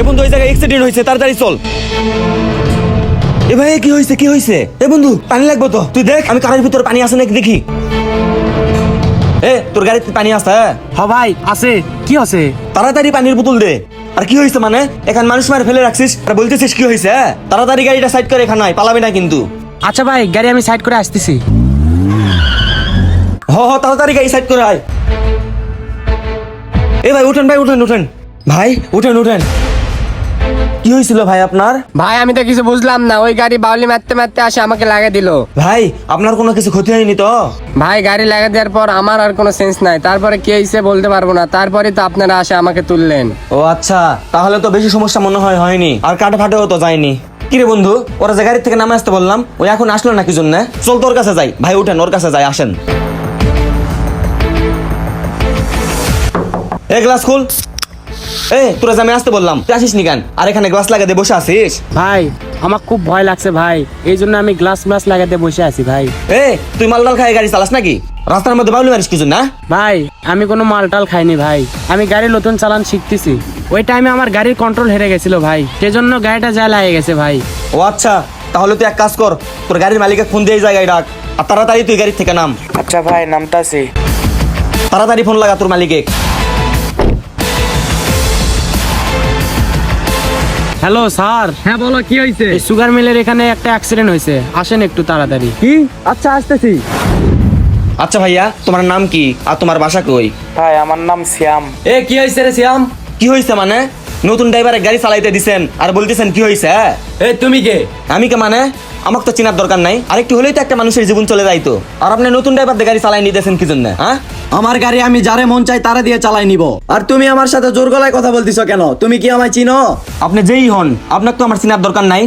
এ বন্ধু ওই জায়গায় অ্যাক্সিডেন্ট হয়েছে তাড়াতাড়ি চল। এ ভাই কি হয়েছে কি হয়েছে? এ বন্ধু পানি লাগবে তো। তুই দেখ আমি কারের ভিতর পানি আছে নাকি দেখি। এ তোর গাড়িতে পানি আছে হ্যাঁ? হ ভাই আছে। কি আছে? তাড়াতাড়ি পানির বোতল দে। আর কি হয়েছে মানে? এখানে মানুষ মার ফেলে রাখছিস আর বলতেছিস কি হয়েছে হ্যাঁ? তাড়াতাড়ি গাড়িটা সাইড করে এখানে পালাবি না কিন্তু। আচ্ছা ভাই গাড়ি আমি সাইড করে আসতেছি। হ হ তাড়াতাড়ি গাড়ি সাইড করে আয়। এ ভাই উঠেন ভাই উঠেন উঠেন। ভাই উঠেন উঠেন। কি হয়েছিল ভাই আপনার? ভাই আমি তো কিছু বুঝলাম না। ওই গাড়ি বাউলি মারতে মারতে আসে আমাকে লাগা দিল। ভাই আপনার কোনো কিছু ক্ষতি হয়নি তো? ভাই গাড়ি লাগা দেওয়ার পর আমার আর কোনো সেন্স নাই। তারপরে কে এসে বলতে পারব না। তারপরে তো আপনারা আসে আমাকে তুললেন। ও আচ্ছা তাহলে তো বেশি সমস্যা মনে হয় হয়নি। আর কাটে ফাটেও তো যায়নি। কিরে বন্ধু ওরা যে গাড়ি থেকে নামে আসতে বললাম ওই এখন আসলো না কি জন্য? চল তোর কাছে যাই। ভাই উঠেন ওর কাছে যাই আসেন। এ গ্লাস খুল। এ তোরা আমি আসতে বললাম তুই আসিস নি কেন? আর এখানে গ্লাস লাগাতে বসে আছিস? ভাই আমার খুব ভয় লাগছে ভাই। এই জন্য আমি গ্লাস গ্লাস লাগাতে বসে আছি ভাই। এ তুই মালদাল গাড়ি চালাস নাকি? রাস্তার মধ্যে বাউলি মারিস কিছু না ভাই আমি কোনো মালটাল খাইনি ভাই। আমি গাড়ি নতুন চালান শিখতেছি। ওই টাইমে আমার গাড়ির কন্ট্রোল হেরে গেছিল ভাই। সেজন্য গাড়িটা যা লাগে গেছে ভাই। ও আচ্ছা তাহলে তুই এক কাজ কর তোর গাড়ির মালিককে ফোন দিয়ে জায়গায় ডাক। আর তাড়াতাড়ি তুই গাড়ি থেকে নাম। আচ্ছা ভাই নামতাছি। তাড়াতাড়ি ফোন লাগা তোর মালিকে হ্যালো স্যার হ্যাঁ বলো কি হয়েছে সুগার মিলের এখানে একটা অ্যাক্সিডেন্ট হয়েছে আসেন একটু তাড়াতাড়ি। কি? আচ্ছা আসতেছি। আচ্ছা ভাইয়া তোমার নাম কি? আর তোমার বাসা কই? ভাই আমার নাম শ্যাম এ কি হয়েছে রে শ্যাম কি হয়েছে মানে? নতুন ড্রাইভারে গাড়ি চালাইতে দিছেন আর বলতেছেন কি হয়েছে এ তুমি কে? আমি কে মানে? আমাকে তো চেনার দরকার নাই। আর একটু হলেই তো একটা মানুষের জীবন চলে যাইতো। আর আপনি নতুন ড্রাইভার দিয়ে গাড়ি চালাই নিতেছেন কি জন্য হ্যাঁ? আমার গাড়ি আমি যারে মন চাই তারা দিয়ে চালাই নিব। আর তুমি আমার সাথে জোর গলায় কথা বলতিছো কেন? তুমি কি আমায় চিনো? আপনি যেই হন আপনার তো আমার চেনার দরকার নাই।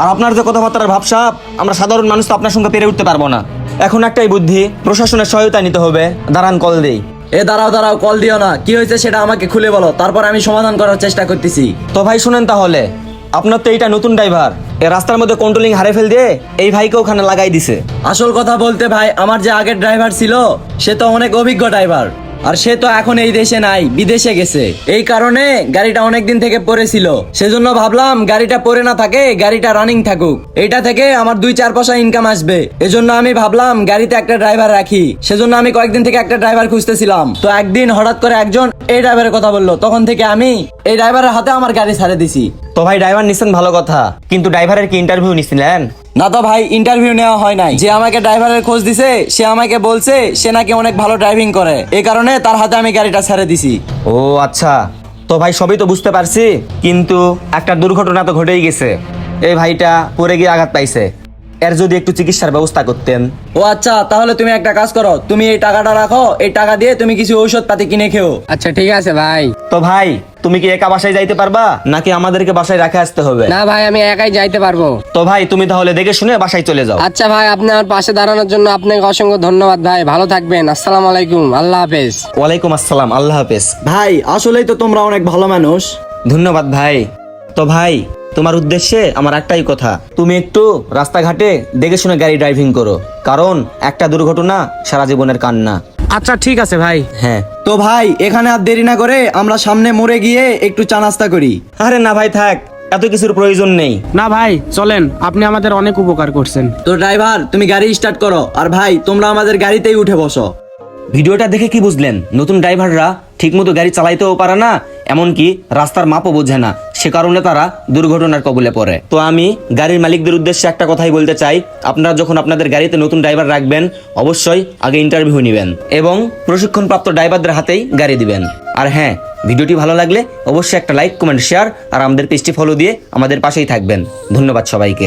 আর আপনার যে কথাবার্তার ভাবসাব আমরা সাধারণ মানুষ তো আপনার সঙ্গে পেরে উঠতে পারব না। এখন একটাই বুদ্ধি প্রশাসনের সহায়তা নিতে হবে। দাঁড়ান কল দেই। এ দাঁড়াও দাঁড়াও কল দিও না। কি হয়েছে সেটা আমাকে খুলে বলো। তারপর আমি সমাধান করার চেষ্টা করতেছি। তো ভাই শুনেন তাহলে। আপনার তো এইটা নতুন ড্রাইভার। রাস্তার মধ্যে কন্ট্রোলিং হারে ফেল দিয়ে এই ভাইকে ওখানে লাগাই দিছে। আসল কথা বলতে ভাই, আমার যে আগের ড্রাইভার ছিল, সে তো অনেক অভিজ্ঞ ড্রাইভার আর সে তো এখন এই দেশে নাই, বিদেশে গেছে। এই কারণে গাড়িটা অনেক দিন থেকে পড়েছিল। সেজন্য ভাবলাম গাড়িটা পড়ে না থাকে, গাড়িটা রানিং থাকুক। এইটা থেকে আমার দুই চার পয়সা ইনকাম আসবে। এজন্য আমি ভাবলাম গাড়িতে একটা ড্রাইভার রাখি। সেজন্য আমি কয়েকদিন থেকে একটা ড্রাইভার খুঁজতেছিলাম। তো একদিন হঠাৎ করে একজন এই ড্রাইভারের কথা বলল। তখন থেকে আমি এই ড্রাইভারের হাতে আমার গাড়ি ছাড়ে দিছি। তো ভাই ড্রাইভার নিছেন ভালো কথা কিন্তু ড্রাইভারের কি ইন্টারভিউ নিছিলেন? না তো ভাই ইন্টারভিউ নেওয়া হয় নাই। যে আমাকে ড্রাইভারের খোঁজ দিছে সে আমাকে বলছে সে নাকি অনেক ভালো ড্রাইভিং করে। এই কারণে তার হাতে আমি গাড়িটা ছেড়ে দিছি। ও আচ্ছা তো ভাই সবই তো বুঝতে পারছি কিন্তু একটা দুর্ঘটনা তো ঘটেই গেছে। এই ভাইটা পড়ে গিয়ে আঘাত পাইছে। এর যদি একটু চিকিৎসার ব্যবস্থা করতেন। ও আচ্ছা তাহলে তুমি একটা কাজ করো। তুমি এই টাকাটা রাখো এই টাকা দিয়ে তুমি কিছু ঔষধ পাতি কিনে খেও। আচ্ছা ঠিক আছে ভাই। তো ভাই তুমি কি একা বাসায় যাইতে পারবা? নাকি আমাদেরকে বাসায় রাখে আসতে হবে? না ভাই আমি একাই যাইতে পারব। তো ভাই তুমি তাহলে দেখে শুনে বাসায় চলে যাও। আচ্ছা ভাই আপনি আমার পাশে দাঁড়ানোর জন্য আপনাকে অসংখ্য ধন্যবাদ ভাই। ভালো থাকবেন। আসসালামু আলাইকুম। আল্লাহ হাফেজ। ওয়ালাইকুম আসসালাম। আল্লাহ হাফেজ। ভাই আসলেই তো তোমরা অনেক ভালো মানুষ। ধন্যবাদ ভাই। তো ভাই তোমার উদ্দেশ্যে আমার একটাই কথা। তুমি একটু রাস্তাঘাটে দেখে শুনে গাড়ি ড্রাইভিং করো কারণ একটা দুর্ঘটনা সারা জীবনের কান্না। আচ্ছা ঠিক আছে ভাই। হ্যাঁ। তো ভাই এখানে আর দেরি না করে আমরা সামনে মরে গিয়ে একটু চা নাস্তা করি। আরে না ভাই থাক। এত কিছুর প্রয়োজন নেই। না ভাই চলেন। আপনি আমাদের অনেক উপকার করছেন। তো ড্রাইভার তুমি গাড়ি স্টার্ট করো। আর ভাই তোমরা আমাদের গাড়িতেই উঠে বসো। ভিডিওটা দেখে কি বুঝলেন? নতুন ড্রাইভাররা ঠিকমতো গাড়ি চালাইতেও পারে না এমনকি রাস্তার মাপও বোঝে না। সে কারণে তারা দুর্ঘটনার কবলে পড়ে। তো আমি গাড়ির মালিকদের উদ্দেশ্যে একটা কথাই বলতে চাই। আপনারা যখন আপনাদের গাড়িতে নতুন ড্রাইভার রাখবেন, অবশ্যই আগে ইন্টারভিউ নেবেন এবং প্রশিক্ষণপ্রাপ্ত ড্রাইভারদের হাতেই গাড়ি দিবেন। আর হ্যাঁ ভিডিওটি ভালো লাগলে অবশ্যই একটা লাইক, কমেন্ট, শেয়ার আর আমাদের পেজটি ফলো দিয়ে আমাদের পাশেই থাকবেন। ধন্যবাদ সবাইকে।